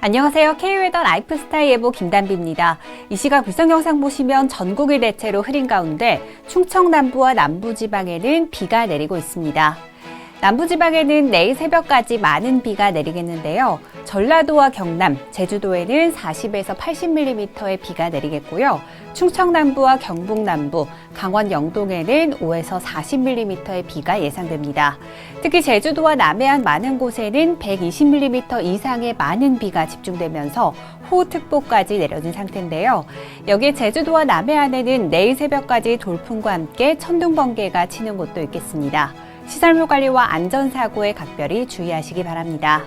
안녕하세요. K웨더 라이프스타일 예보 김단비입니다. 이 시각 불성 영상 보시면 전국이 대체로 흐린 가운데 충청 남부와 남부 지방에는 비가 내리고 있습니다. 남부지방에는 내일 새벽까지 많은 비가 내리겠는데요. 전라도와 경남, 제주도에는 40에서 80mm의 비가 내리겠고요. 충청 남부와 경북 남부, 강원 영동에는 5에서 40mm의 비가 예상됩니다. 특히 제주도와 남해안 많은 곳에는 120mm 이상의 많은 비가 집중되면서 호우특보까지 내려진 상태인데요. 여기에 제주도와 남해안에는 내일 새벽까지 돌풍과 함께 천둥 번개가 치는 곳도 있겠습니다. 시설물 관리와 안전사고에 각별히 주의하시기 바랍니다.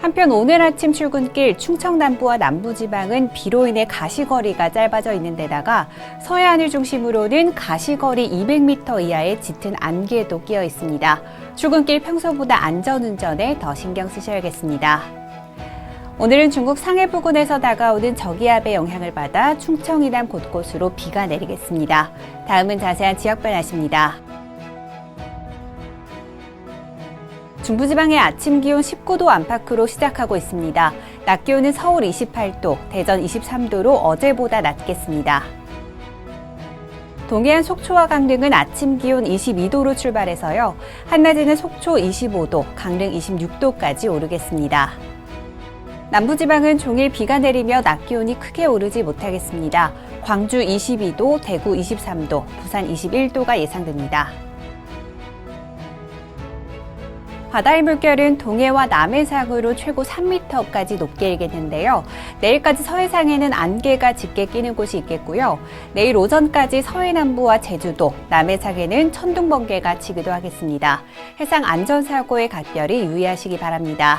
한편 오늘 아침 출근길 충청 남부와 남부 지방은 비로 인해 가시거리가 짧아져 있는 데다가 서해안을 중심으로는 가시거리 200m 이하의 짙은 안개도 끼어 있습니다. 출근길 평소보다 안전운전에 더 신경 쓰셔야겠습니다. 오늘은 중국 상해 부근에서 다가오는 저기압의 영향을 받아 충청 이남 곳곳으로 비가 내리겠습니다. 다음은 자세한 지역별 날씨입니다. 중부지방의 아침 기온 19도 안팎으로 시작하고 있습니다. 낮 기온은 서울 28도, 대전 23도로 어제보다 낮겠습니다. 동해안 속초와 강릉은 아침 기온 22도로 출발해서요. 한낮에는 속초 25도, 강릉 26도까지 오르겠습니다. 남부지방은 종일 비가 내리며 낮 기온이 크게 오르지 못하겠습니다. 광주 22도, 대구 23도, 부산 21도가 예상됩니다. 바다의 물결은 동해와 남해상으로 최고 3m까지 높게 일겠는데요. 내일까지 서해상에는 안개가 짙게 끼는 곳이 있겠고요. 내일 오전까지 서해 남부와 제주도, 남해상에는 천둥 번개가 치기도 하겠습니다. 해상 안전사고에 각별히 유의하시기 바랍니다.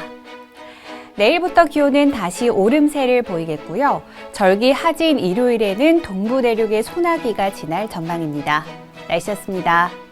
내일부터 기온은 다시 오름세를 보이겠고요. 절기 하지인 일요일에는 동부 내륙의 소나기가 지날 전망입니다. 날씨였습니다.